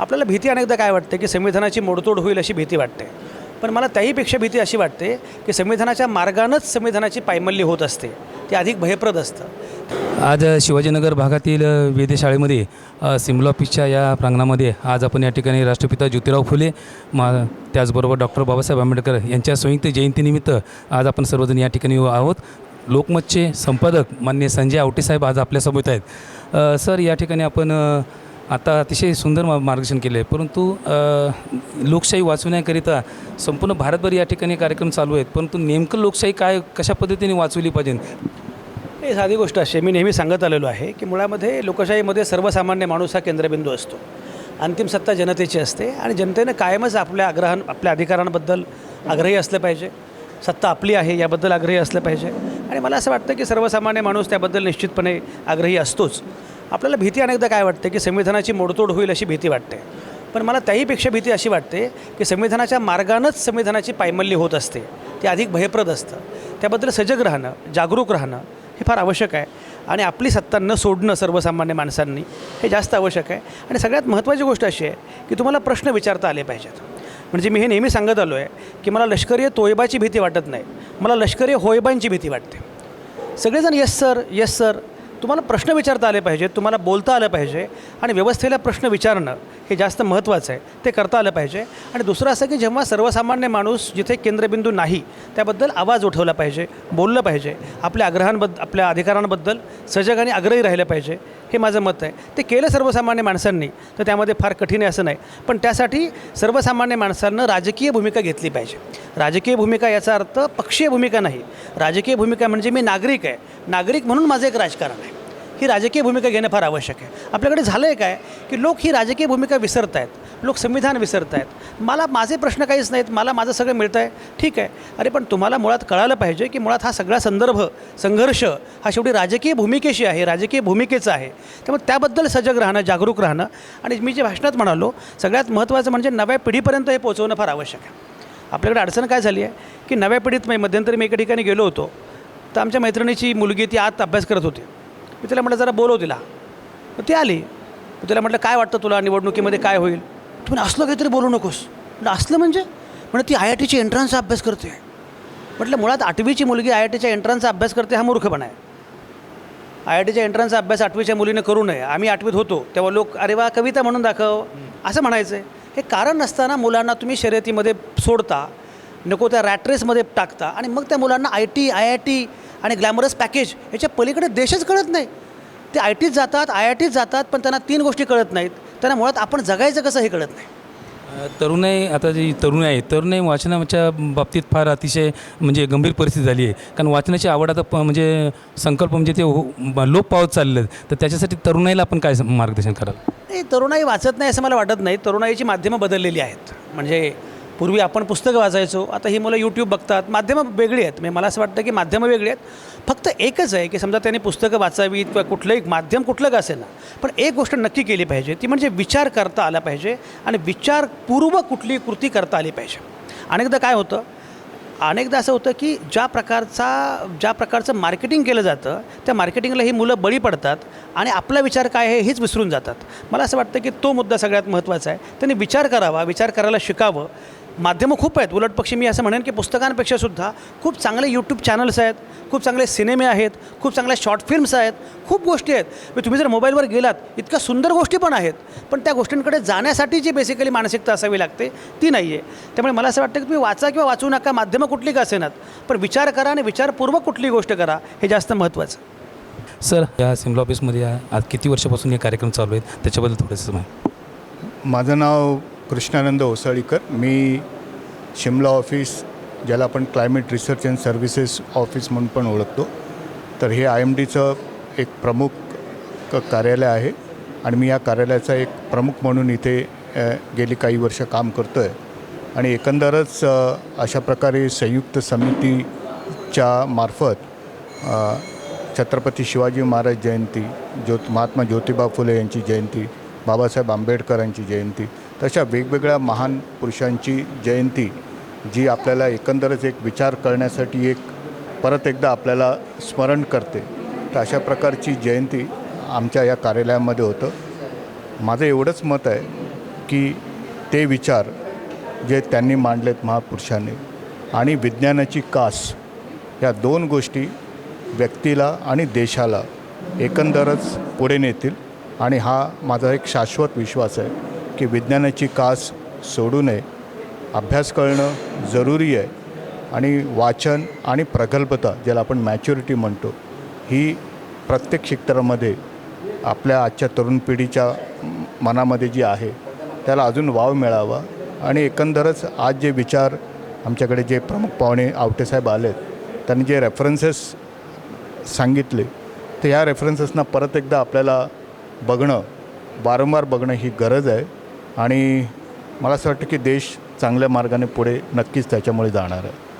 आपल्याला भीती अनेकदा काय वाटते की संविधानाची मोडतोड होईल अशी भीती वाटते. पण मला त्याहीपेक्षा भीती अशी वाटते की संविधानाच्या मार्गानंच संविधानाची पायमल्ली होत असते. ते अधिक भयप्रद असतं. आज शिवाजीनगर भागातील वेधशाळेमध्ये सिमला ऑफिसच्या या प्रांगणामध्ये आज आपण या ठिकाणी राष्ट्रपिता ज्योतिराव फुले मा त्याचबरोबर डॉक्टर बाबासाहेब आंबेडकर यांच्या संयुक्त जयंतीनिमित्त आज आपण सर्वजण या ठिकाणी आहोत. लोकमतचे संपादक मान्य संजय आवटेसाहेब आज आपल्यासोबत आहेत. सर या ठिकाणी आपण आता अतिशय सुंदर मा मार्गदर्शन केले आहे परंतु लोकशाही वाचवण्याकरिता संपूर्ण भारतभर या ठिकाणी कार्यक्रम चालू आहेत. परंतु नेमकं लोकशाही काय कशा पद्धतीने वाचवली पाहिजे? हे साधी गोष्ट अशी मी नेहमी सांगत आलेलो आहे की मुळामध्ये लोकशाहीमध्ये सर्वसामान्य माणूस हा केंद्रबिंदू असतो. अंतिम सत्ता जनतेची असते आणि जनतेनं कायमच आपल्या आग्रहां आपल्या अधिकारांबद्दल आग्रही असलं पाहिजे. सत्ता आपली आहे याबद्दल आग्रही असलं पाहिजे. आणि मला असं वाटतं की सर्वसामान्य माणूस त्याबद्दल निश्चितपणे आग्रही असतोच. आपल्याला भीती अनेकदा काय वाटते की संविधानाची मोडतोड होईल अशी भीती वाटते. पण मला त्याहीपेक्षा भीती अशी वाटते की संविधानाच्या मार्गानंच संविधानाची पायमल्ली होत असते. ते अधिक भयप्रद असतं. त्याबद्दल सजग राहणं जागरूक राहणं हे फार आवश्यक आहे. आणि आपली सत्ता न सोडणं सर्वसामान्य माणसांनी हे जास्त आवश्यक आहे. आणि सगळ्यात महत्त्वाची गोष्ट अशी आहे की तुम्हाला प्रश्न विचारता आले पाहिजेत. म्हणजे मी हे नेहमी सांगत आलो आहे की मला लष्करी तोयबाची भीती वाटत नाही. मला लष्करी होयबांची भीती वाटते. सगळेजण येस सर येस सर. तुम्हाला प्रश्न विचारता आले पाहिजेत तुम्हाला बोलता आलं पाहिजे आणि व्यवस्थेला प्रश्न विचारणं हे जास्त महत्त्वाचं आहे ते करता आलं पाहिजे. आणि दुसरं असं की जेव्हा सर्वसामान्य माणूस जिथे केंद्रबिंदू नाही त्याबद्दल आवाज उठवला पाहिजे बोललं पाहिजे आपल्या आग्रहांबद्दल आपल्या अधिकारांबद्दल सजग आणि आग्रही राहिलं पाहिजे हे माझं मत आहे. ते केलं सर्वसामान्य माणसांनी तर त्यामध्ये फार कठीण आहे असं नाही. पण त्यासाठी सर्वसामान्य माणसांनं राजकीय भूमिका घेतली पाहिजे. राजकीय भूमिका याचा अर्थ पक्षीय भूमिका नाही. राजकीय भूमिका म्हणजे मी नागरिक आहे. नागरिक म्हणून माझं एक राजकारण आहे. ही राजकीय भूमिका घेणं फार आवश्यक आहे. आपल्याकडे झालं आहे काय की लोक ही राजकीय भूमिका विसरत आहेत लोक संविधान विसरत आहेत मला माझे प्रश्न काहीच नाहीत मला माझं सगळं मिळतं आहे ठीक आहे. अरे पण तुम्हाला मुळात कळालं पाहिजे की मुळात हा सगळा संदर्भ संघर्ष हा शेवटी राजकीय भूमिकेशी आहे राजकीय भूमिकेचा आहे. त्यामुळे त्याबद्दल सजग राहणं जागरूक राहणं आणि मी जे भाषणात म्हणालो सगळ्यात महत्त्वाचं म्हणजे नव्या पिढीपर्यंत हे पोहोचवणं फार आवश्यक आहे. आपल्याकडे अडचण काय झाली आहे की नव्या पिढीत मी मध्यंतरी मी एका ठिकाणी गेलो होतो. तर आमच्या मैत्रिणीची मुलगी ती आत अभ्यास करत होती. मी तिला म्हटलं जरा बोलव तिला. मग ती आली. मग तिला म्हटलं काय वाटतं तुला निवडणुकीमध्ये काय होईल? तुम्ही असलं काहीतरी बोलू नकोस. म्हटलं असलं म्हणजे? म्हणजे ती आय आय टीची एंट्रन्सचा अभ्यास करते. म्हटलं मुळात आठवीची मुलगी आय आय टीच्या एंट्रन्सचा अभ्यास करते हा मूर्खपणा आहे. आय आय टीच्या एंट्रन्सचा अभ्यास आठवीच्या मुलीने करू नये. आम्ही आठवीत होतो. तेव्हा लोक अरे वा कविता म्हणून दाखव. असं म्हणायचं. आहे हे कारण नसताना मुलांना तुम्ही शर्यतीमध्ये सोडता नको त्या रॅट्रेसमध्ये टाकता आणि मग त्या मुलांना I T I I T आणि ग्लॅमरस पॅकेज याच्या पलीकडे देशच कळत नाही. ते आय टीत जातात आय आय टीत जातात पण त्यांना तीन गोष्टी कळत नाहीत. त्यांना मुळात आपण जगायचं कसं हे कळत नाही. तरुणाई आता जी तरुण आहे तरुणाई वाचनाच्या बाबतीत फार अतिशय म्हणजे गंभीर परिस्थिती झाली आहे. कारण वाचनाची आवड आता प म्हणजे संकल्प म्हणजे ते हो लोप पावत चालले आहेत तर त्याच्यासाठी तरुणाईला आपण काय मार्गदर्शन कराल? नाही तरुणाई वाचत नाही असं मला वाटत नाही. तरुणाईची माध्यमं बदललेली आहेत. म्हणजे पूर्वी आपण पुस्तकं वाचायचो. आता ही मुलं यूट्यूब बघतात. माध्यमं वेगळी आहेत. म्हणजे मला असं वाटतं की माध्यमं वेगळी आहेत. फक्त एकच आहे की समजा त्यांनी पुस्तकं वाचावीत किंवा कुठलंही माध्यम कुठलं का असेल ना पण एक गोष्ट नक्की केली पाहिजे. ती म्हणजे विचार करता आला पाहिजे आणि विचारपूर्वक कुठली कृती करता आली पाहिजे. अनेकदा काय होतं? अनेकदा असं होतं की ज्या प्रकारचा ज्या प्रकारचं मार्केटिंग केलं जातं त्या मार्केटिंगला ही मुलं बळी पडतात आणि आपला विचार काय आहे हेच विसरून जातात. मला असं वाटतं की तो मुद्दा सगळ्यात महत्त्वाचा आहे. त्यांनी विचार करावा विचार करायला शिकावं. माध्यमं खूप आहेत. उलट पक्षी मी असं म्हणेन की पुस्तकांपेक्षा सुद्धा खूप चांगले यूट्यूब चॅनल्स आहेत खूप चांगले सिनेमे आहेत खूप चांगल्या शॉर्ट फिल्म्स आहेत खूप गोष्टी आहेत. म्हणजे तुम्ही जर मोबाईलवर गेलात इतक्या सुंदर गोष्टी पण आहेत पण त्या गोष्टींकडे जाण्यासाठी जी बेसिकली मानसिकता असावी लागते ती नाही आहे त्यामुळे मला असं वाटतं की तुम्ही वाचा किंवा वाचू नका माध्यमं कुठली का असेनात पण विचार करा आणि विचारपूर्वक कुठली गोष्ट करा हे जास्त महत्त्वाचं. सर या सिमला ऑफिसमध्ये या- आज किती वर्षापासून हे कार्यक्रम चालू आहेत? त्याच्याबद्दल थोडंसं माहिती माझं नाव कृष्णानंद ओसाळीकर. मी शिमला ऑफिस ज्याला आपण climate research and services office म्हणून पण ओळखतो. तर हे आय एम डीचं एक प्रमुख कार्यालय आहे आणि मी या कार्यालयाचा एक प्रमुख म्हणून इथे गेली काही वर्ष काम करतो आहे आणि एकंदरच अशा प्रकारे संयुक्त समितीच्या मार्फत छत्रपती शिवाजी महाराज जयंती ज्योत महात्मा ज्योतिबा फुले यांची जयंती बाबासाहेब आंबेडकरांची जयंती तशा वेगवेगळ्या महान पुरुषांची जयंती जी आपल्याला एकंदरच एक विचार करण्यासाठी एक परत एकदा आपल्याला स्मरण करते. तर अशा प्रकारची जयंती आमच्या या कार्यालयामध्ये होतं. माझं एवढंच मत आहे की ते विचार जे त्यांनी मांडलेत महापुरुषांनी आणि विज्ञानाची कास या दोन गोष्टी व्यक्तीला आणि देशाला एकंदरच पुढे नेतील. आणि हा माझा एक शाश्वत विश्वास आहे की विज्ञानाची कास सोडू नये. अभ्यास करणं जरुरी आहे आणि वाचन आणि प्रगल्भता ज्याला आपण मॅच्युरिटी म्हणतो ही प्रत्येक क्षेत्रामध्ये आपल्या आजच्या तरुण पिढीच्या मनामध्ये जी आहे त्याला अजून वाव मिळावा. आणि एकंदरच आज जे विचार आमच्याकडे जे प्रमुख पाहुणे आवटेसाहेब आलेत त्यांनी जे रेफरन्सेस सांगितले तर ह्या रेफरन्सेसना परत एकदा आपल्याला बघणं वारंवार बघणं ही गरज आहे आणि मला असं वाटतं की देश चांगल्या मार्गाने पुढे नक्कीच त्याच्यामुळे जाणार आहे.